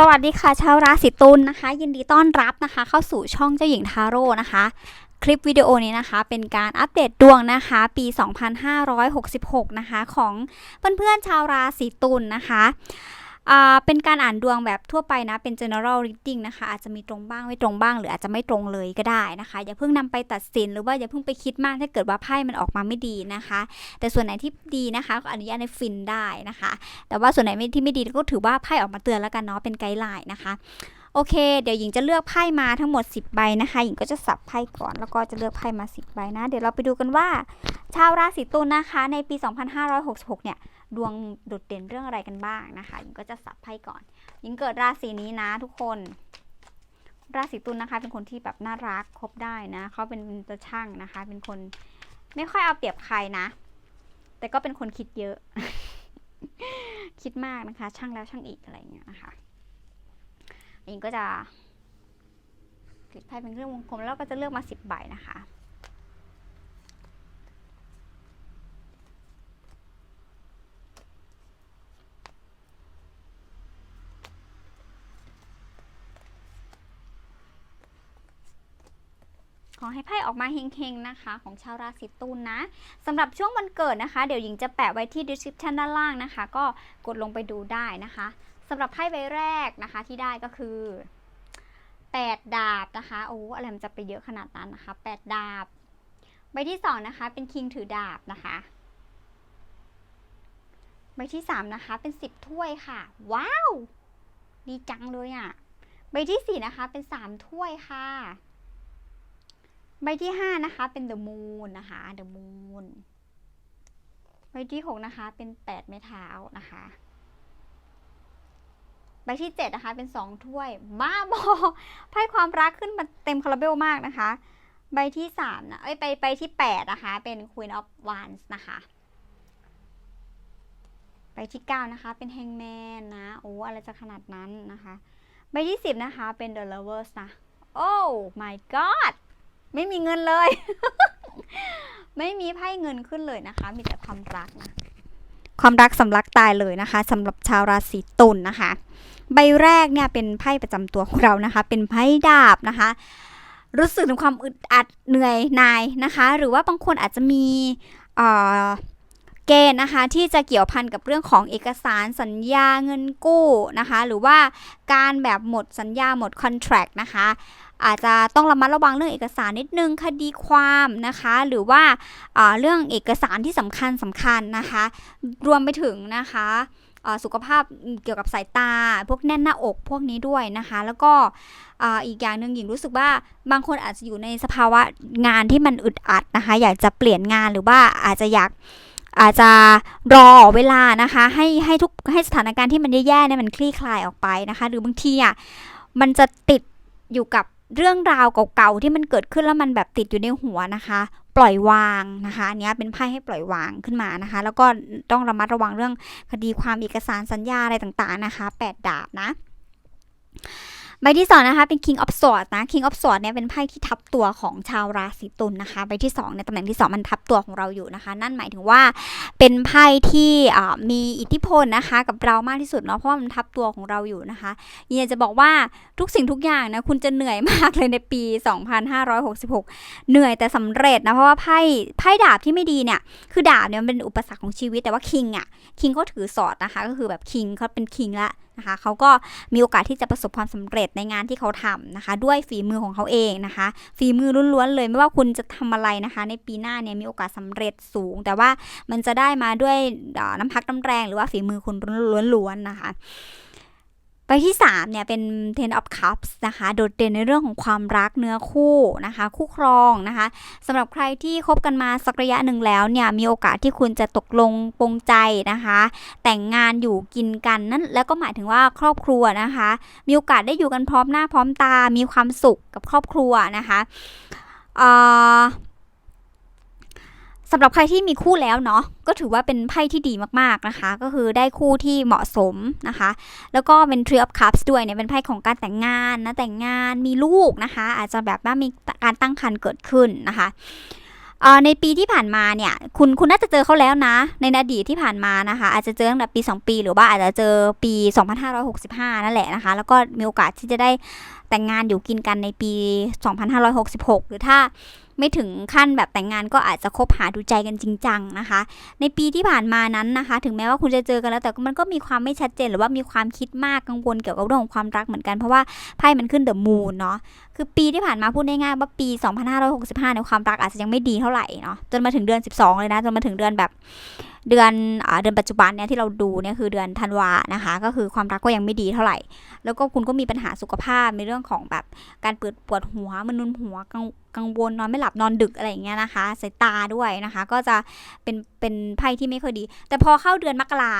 สวัสดีค่ะชาวราศีตุลนะคะ ยินดีต้อนรับนะคะ เข้าสู่ช่องเจ้าหญิงทาโร่นะคะ คลิปวิดีโอนี้นะคะ เป็นการอัปเดตดวงนะคะ ปี 2566 นะคะ ของเพื่อนๆชาวราศีตุลนะคะ เป็นการอ่านดวงแบบทั่วไปนะ เป็น general reading นะคะ อาจจะมีตรงบ้างไม่ตรงบ้าง หรืออาจจะไม่ตรงเลยก็ได้นะคะ อย่าเพิ่งนำไปตัดสินหรือว่าอย่าเพิ่งไปคิดมากถ้าเกิดว่าไพ่มันออกมาไม่ดีนะคะ แต่ส่วนไหนที่ดีนะคะก็อนุญาตในฟินได้นะคะ แต่ว่าส่วนไหนที่ไม่ดีก็ถือว่าไพ่ออกมาเตือนแล้วกันเนาะเป็นไกด์ไลน์นะคะ โอเค เดี๋ยวหญิงจะเลือกไพ่มาทั้งหมด 10 ใบนะคะ หญิงก็จะสับไพ่ก่อน แล้วก็จะเลือกไพ่มา 10 ใบนะ เดี๋ยวเราไปดูกันว่า ชาวราศีตุลนะคะ ในปี 2566 เนี่ย ดวงโดดเด่นเรื่องอะไรกันบ้างนะคะ หญิงก็จะสับไพ่ก่อน หญิงเกิดราศีนี้นะทุกคน ราศีตุลนะคะ เป็นคนที่แบบน่ารักคบได้นะ เขาเป็นตัวช่างนะคะ เป็นคนไม่ค่อยเอาเปรียบใครนะ แต่ก็เป็นคนคิดเยอะ คิดมากนะคะ ช่างแล้วช่างอีกอะไรเงี้ยนะคะ หญิงก็จะคลิกไพ่เป็นเครื่องวงกลมแล้วก็จะเลือกมาสิบใบนะคะขอให้ไพ่ออกมาเฮงๆนะคะ ของชาวราศีตุลนะสำหรับช่วงวันเกิดนะคะ เดี๋ยวหญิงจะแปะไว้ที่ description ด้านล่างนะคะ ก็กดลงไปดูได้นะคะ สำหรับไพ่ใบแรกนะคะที่ได้ก็คือ8ดาบนะคะโอ้อะไรมันจะไปเยอะขนาดนั้นนะคะ8ดาบ ใบที่2นะคะ เป็นคิงถือดาบนะคะ ใบที่3นะคะ เป็น10ถ้วยค่ะ ว้าว ดีจังเลยอะ่ะ ใบที่4นะคะ เป็น3ถ้วยค่ะ ใบที่5นะคะ เป็น the moon นะคะ the moon ใบที่6นะคะ เป็น8ไม้เท้านะคะ ใบที่7นะคะเป็น 2 ถ้วยบ้าบอไพ่ความรักขึ้นมาเต็มคาราเบลมากนะคะ ใบที่3นะเอ้ยไปไปที่8นะคะเป็น Queen of Wands นะคะใบที่ 9 นะคะเป็น Hangman นะโอ้อะไรจะขนาดนั้นนะคะใบที่ 10 นะคะเป็น The Lovers นะโอ้ my god ไม่มีเงินเลย ไม่มีไพ่เงินขึ้นเลยนะคะ มีแต่ความรักนะ ความรักสำลักตายเลยนะคะสำหรับชาวราศีตุลนะคะ ใบแรกเนี่ยเป็นไพ่ประจำตัวของเรานะคะ เป็นไพ่ดาบนะคะ รู้สึกถึงความอึดอัดเหนื่อยหนายนะคะ หรือว่าบางคนอาจจะมีเอ่อเกณฑ์นะคะที่จะเกี่ยวพันกับเรื่องของเอกสารสัญญาเงินกู้นะคะ หรือว่าการแบบหมดสัญญาหมดคอนแทรคนะคะ อาจจะต้องระมัดระวังเรื่องเอกสารนิดนึงคดีความนะคะ หรือว่าเรื่องเอกสารที่สำคัญสำคัญนะคะ รวมไปถึงนะคะสุขภาพเกี่ยวกับสายตา พวกแน่นหน้าอกพวกนี้ด้วยนะคะ แล้วก็อีกอย่างหนึ่งหญิงรู้สึกว่าบางคนอาจจะอยู่ในสภาวะงานที่มันอึดอัดนะคะ อยากจะเปลี่ยนงานหรือว่าอาจจะอยากอาจจะรอเวลานะคะให้ให้ทุกให้สถานการณ์ที่มันแย่ๆเนี่ยมันคลี่คลายออกไปนะคะ หรือบางทีอะมันจะติดอยู่กับ เรื่องราวเก่าๆที่มันเกิดขึ้นแล้วมันแบบติดอยู่ในหัวนะคะ ปล่อยวางนะคะอันนี้เป็นไพ่ให้ปล่อยวางขึ้นมานะคะ แล้วก็ต้องระมัดระวังเรื่องคดีความเอกสารสัญญาอะไรต่างๆนะคะ 8 ดาบนะ ใบที่สองนะคะเป็น King of Swords นะ King of Swords เนี่ยเป็นไพ่ที่ทับตัวของชาวราศีตุลนนะคะใบที่2ในตำแหน่งที่2มันทับตัวของเราอยู่นะคะ นั่นหมายถึงว่าเป็นไพ่ที่มีอิทธิพลนะคะกับเรามากที่สุดเนาะเพราะมันทับตัวของเราอยู่นะคะอยากจะบอกว่าทุกสิ่งทุกอย่างนะคุณจะเหนื่อยมากเลยในปี 2566 เหนื่อยแต่สำเร็จนะเพราะว่าไพ่ไพ่ดาบที่ไม่ดีเนี่ยคือดาบเนี่ยมันเป็นอุปสรรคของชีวิตแต่ว่าคิงอะคิงก็ถือสอดนะคะก็คือแบบคิงเขาเป็นคิงละ นะคะเขาก็มีโอกาสที่จะประสบความสำเร็จในงานที่เขาทำนะคะ ด้วยฝีมือของเขาเองนะคะ ฝีมือล้วนๆเลยไม่ว่าคุณจะทำอะไรนะคะ ในปีหน้าเนี่ยมีโอกาสสาเร็จสูง แต่ว่ามันจะได้มาด้วยน้ำพักน้ำแรง หรือว่าฝีมือคุณล้วนๆนะคะ ใบที่3เนี่ยเป็น Ten of Cups นะคะ โดดเด่นในเรื่องของความรักเนื้อคู่นะคะ คู่ครองนะคะสำหรับใครที่คบกันมาสักระยะหนึ่งแล้วเนี่ยมีโอกาสที่คุณจะตกลงปรงใจนะคะ แต่งงานอยู่กินกันนั่นแล้วก็หมายถึงว่าครอบครัวนะคะ มีโอกาสได้อยู่กันพร้อมหน้าพร้อมตามีความสุขกับครอบครัวนะคะ สำหรับใครที่มีคู่แล้วเนาะก็ถือว่าเป็นไพ่ที่ดีมากๆนะคะ ก็คือได้คู่ที่เหมาะสมนะคะ แล้วก็เป็น Tree of Cups ด้วยเนี่ยเป็นไพ่ของการแต่งงานนะแต่งงานมีลูกนะคะ อาจจะแบบว่ามีการตั้งครรภ์เกิดขึ้นนะคะในปีที่ผ่านมาเนี่ยคุณคุณน่าจะเจอเขาแล้วนะ ในอดีตที่ผ่านมานะคะ อาจจะเจอตั้งแต่ปี 2 ปี หรือว่าอาจจะเจอปี 2565 นั่นแหละนะคะ แล้วก็มีโอกาสที่จะได้แต่งงานอยู่กินกันในปี 2566 หรือถ้า ไม่ถึงขั้นแบบแต่งงานก็อาจจะคบหาดูใจกันจริงจังนะคะ ในปีที่ผ่านมานั้นนะคะ ถึงแม้ว่าคุณจะเจอกันแล้วแต่มันก็มีความไม่ชัดเจนหรือว่ามีความคิดมากกังวลเกี่ยวกับเรื่องของความรักเหมือนกันเพราะว่าไพ่มันขึ้นเดอะมูนเนาะคือปีที่ผ่านมาพูดง่ายๆว่าปี 2565 ในความรักอาจจะยังไม่ดีเท่าไหร่เนาะจนมาถึงเดือน 12 เลยนะจนมาถึงเดือนแบบ เดือนอเดือนปัจจุบันเนี่ยที่เราดูเนี่ยคือเดือนธันวานะคะ ก็คือความรักก็ยังไม่ดีเท่าไหร่ แล้วก็คุณก็มีปัญหาสุขภาพในเรื่องของแบบการปวดปวดหัวมันหัวกังกังวลนอนไม่หลับนอนดึกอะไรอย่างเงี้ยนะคะสายตาด้วยนะคะ ก็จะเป็นเป็นไพ่ที่ไม่ค่อยดี แต่พอเข้าเดือนมกรา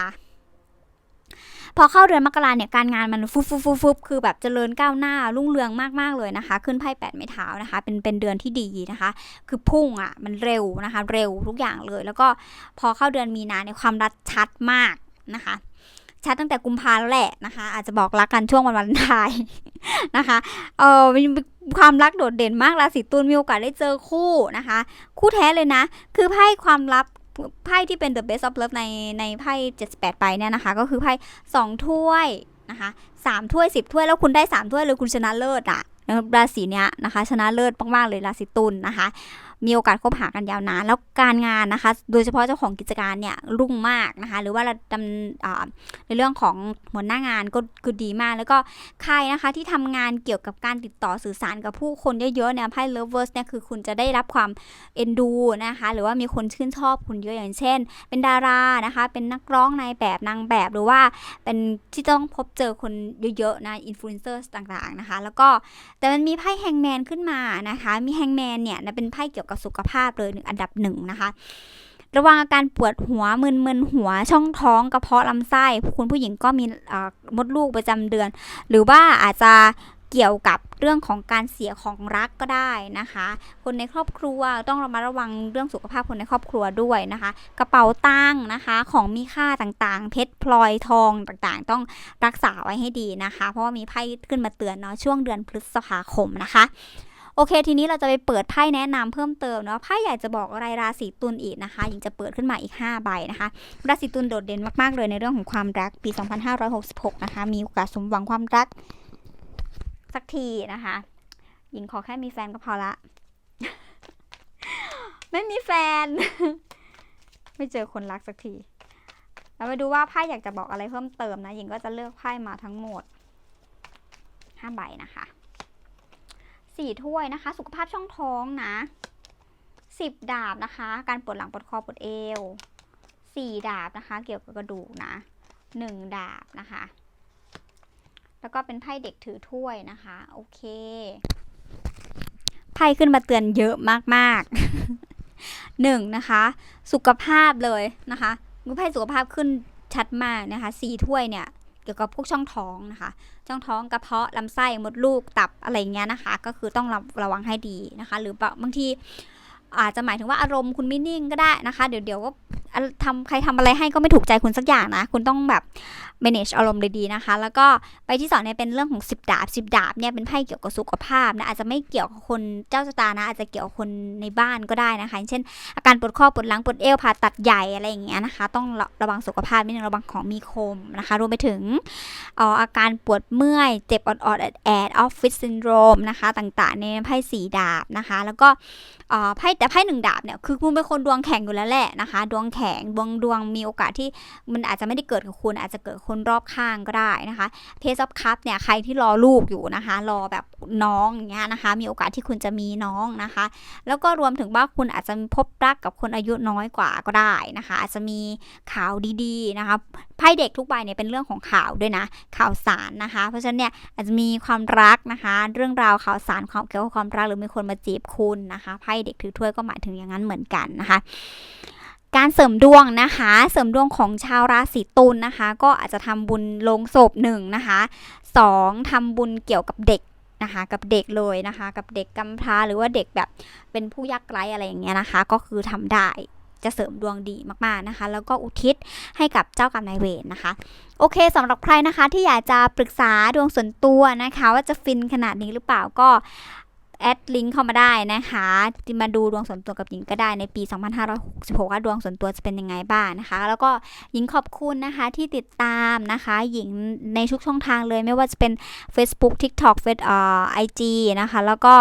พอเข้าเดือนมกราเนี่ยการงานมันฟุบฟุบฟุบฟุบคือแบบเจริญก้าวหน้ารุ่งเรืองมากๆเลยนะคะ ขึ้นไพ่แปดไม้เท้านะคะ เป็นเป็นเดือนที่ดีนะคะ คือพุ่งอะมันเร็วนะคะ เร็วทุกอย่างเลย แล้วก็พอเข้าเดือนมีนาในยความรักชัดมากนะคะชัดตั้งแต่กุมภาแล้วแหละนะคะ อาจจะบอกรักกันช่วงวันวันทายนะคะ เออมีความรักโดดเด่นมากราศีตุลมีโอกาสได้เจอคู่นะคะ คู่แท้เลยนะ คือไพ่ความลับ ไพ่ที่เป็น the best of love ในในไพ่78 ไปเนี่ยนะคะ ก็คือไพ่สองถ้วยนะคะสามถ้วยสิบถ้วย แล้วคุณได้สามถ้วยเลยคุณชนะเลิศอะนะครับราศีเนี้ยนะคะ ชนะเลิศมากๆเลยราศีตุลนะคะ มีโอกาสคบหากันยาวนานแล้วการงานนะคะ โดยเฉพาะเจ้าของกิจการเนี่ยรุ่งมากนะคะหรือว่าระดำในเรื่องของหัวหน้างานก็คือดีมาก แล้วก็ใครนะคะที่ทำงานเกี่ยวกับการติดต่อสื่อสารกับผู้คนเยอะๆเนี่ยไพ่ lovers เนี่ยคือคุณจะได้รับความเอ็นดูนะคะหรือว่ามีคนชื่นชอบคุณเยอะอย่างเช่น เป็นดารานะคะเป็นนักร้องนายแบบนางแบบหรือว่าเป็นที่ต้องพบเจอคนเยอะๆนะอินฟลูเอนเซอร์ต่างๆนะคะ แล้วก็แต่มันมีไพ่แฮงแมนขึ้นมานะคะ มีแฮงแมนเนี่ยเป็นไพ่เกี่ยวกับสุขภาพเลยหนึ่งอันดับหนึ่งนะคะ ระวังอาการปวดหัวมึนๆหัวช่องท้องกระเพาะลำไส้คุณผู้หญิงก็มีมดลูกประจำเดือน หรือว่าอาจจะเกี่ยวกับเรื่องของการเสียของรักก็ได้นะคะ คนในครอบครัวต้องระมัดระวังเรื่องสุขภาพคนในครอบครัวด้วยนะคะ กระเป๋าตังค์นะคะของมีค่าต่างๆ เพชรพลอยทองต่างๆ ต้องรักษาไว้ให้ดีนะคะ เพราะว่ามีไพ่ขึ้นมาเตือนเนาะช่วงเดือนพฤษภาคมนะคะ โอเค ทีนี้เราจะไปเปิดไพ่แนะนำเพิ่มเติมเนาะไพ่อยากจะบอกอะไรราศีตุลอีกนะคะหญิงจะเปิดขึ้นมาอีก 5 ใบนะคะ ราศีตุลโดดเด่นมากๆเลยในเรื่องของความรักปี 2566 นะคะ มีโอกาสสมหวังความรักสักทีนะคะ หญิงขอแค่มีแฟนก็พอละ ไม่มีแฟน ไม่เจอคนรักสักทีเรามาดูว่าไพ่อยากจะบอกอะไรเพิ่มเติมนะหญิงก็จะเลือกไพ่มาทั้งหมด5ใบนะคะ สี่ถ้วยนะคะ สุขภาพช่องท้องนะสิบดาบนะคะ การปวดหลังปวดคอปวดเอวสี่ดาบนะคะ เกี่ยวกับกระดูกนะหนึ่งดาบนะคะ แล้วก็เป็นไพ่เด็กถือถ้วยนะคะ โอเค ไพ่ขึ้นมาเตือนเยอะมากๆหนึ่งนะคะ สุขภาพเลยนะคะมือไพ่สุขภาพขึ้นชัดมากนะคะสี่ถ้วยเนี่ย กี่ยวกับพวกช่องท้องนะคะ ช่องท้องกระเพาะลำไส้มดลูกตับอะไรเงี้ยนะคะ ก็คือต้องระระวังให้ดีนะคะ หรือบางทีอาจจะหมายถึงว่าอารมณ์คุณไม่นิ่งก็ได้นะคะ เดี๋ยวเดี๋ยวก็ทำใครทำอะไรให้ก็ไม่ถูกใจคุณสักอย่างนะ คุณต้องแบบ manage อารมณ์ดีๆนะคะ แล้วก็ไปที่สองเนี่ยเป็นเรื่องของ10ดาบ10ดาบเนี่ยเป็นไพ่เกี่ยวกับสุขภาพนะอาจจะไม่เกี่ยวกับคนเจ้าชะตานะอาจจะเกี่ยวกับคนในบ้านก็ได้นะคะ เช่น อาการปวดข้อปวดหลังปวดเอวผ่าตัดใหญ่อะไรอย่างเงี้ยนะคะ ต้องระระวังสุขภาพนิดนึงระวังของมีคมนะคะ รวมไปถึงอออาการปวดเมื่อยเจ็บออดๆแอดออฟฟิศซินโดรมนะคะต่างๆในไพ่สีดาบนะคะ แล้วก็ไพ่แต่ไพ่หนึ่งดาบเนี่ยคือคุณเป็นคนดวงแข็งอยู่แล้วแหละนะคะ ดวงแแข็งดวงดวงมีโอกาสที่มันอาจจะไม่ได้เกิดกับคุณ อาจจะเกิดคนรอบข้างก็ได้นะคะเพซอ f คัพเนี่ยใครที่รอลูกอยู่นะคะ รอแบบน้องอย่างเงี้ยนะคะ มีโอกาสที่คุณจะมีน้องนะคะ แล้วก็รวมถึงว่าคุณอาจจะพบรักกับคนอายุน้อยกว่าก็ได้นะคะ อาจจะมีข่าวดีๆนะคะไพ่เด็กทุกใบเนี่ยเป็นเรื่องของข่าวด้วยนะ ข่าวสารนะคะ เพราะฉะนั้นเนี่ยอาจจะมีความรักนะคะ เรื่องราวข่าวสารความเกี่ยวกับความรักหรือมีคนมาจีบคุณนะคะไพ่เด็กถือถ้วยก็หมายถึงอย่างนั้นเหมือนกันนะคะ การเสริมดวงนะคะ เสริมดวงของชาวราศีตุลนะคะ ก็อาจจะทำบุญลงศพหนึ่งนะคะสองทำบุญเกี่ยวกับเด็กนะคะกับเด็กเลยนะคะ กับเด็กกำพร้าหรือว่าเด็กแบบเป็นผู้ยากไร้อะไรอย่างเงี้ยนะคะ ก็คือทำได้จะเสริมดวงดีมากๆนะคะ แล้วก็อุทิศให้กับเจ้ากรรมนายเวรนะคะ โอเคสำหรับใครนะคะที่อยากจะปรึกษาดวงส่วนตัวนะคะ ว่าจะฟินขนาดนี้หรือเปล่าก็ แอดลิงก์เข้ามาได้นะคะมาดูดวงส่วนตัวกับหญิงก็ได้ในปี 2566ว่าดวงส่วนตัวจะเป็นยังไงบ้างนะคะ แล้วก็หญิงขอบคุณนะคะที่ติดตามนะคะ หญิงในทุกช่องทางเลยไม่ว่าจะเป็น Facebook TikTok เฟซเอ่อ IG นะคะ แล้วก็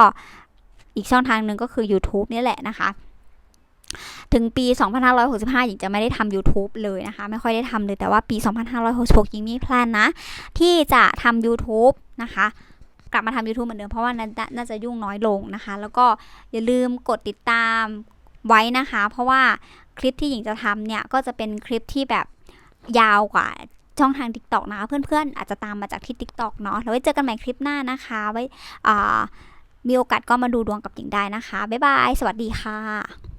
อีกช่องทางหนึ่งก็คือ YouTube นี่แหละนะคะถึงปี 2565หญิงจะไม่ได้ทำ YouTube เลยนะคะ ไม่ค่อยได้ทำเลยแต่ว่าปี 2566หญิงมีแพลนนะ ที่จะทำ YouTube นะคะ กลับมาทำ YouTube เหมือนเดิมเพราะว่าน่าน่าจะยุ่งน้อยลงนะคะ แล้วก็อย่าลืมกดติดตามไว้นะคะ เพราะว่าคลิปที่หญิงจะทำเนี่ยก็จะเป็นคลิปที่แบบยาวกว่าช่องทาง TikTok นะคะเพื่อนๆ อาจจะตามมาจากที่ TikTok เนาะแล้วไว้เจอกันใหม่คลิปหน้านะคะ ไว้มีโอกาสก็มาดูดวงกับหญิงได้นะคะ บ๊ายบาย สวัสดีค่ะ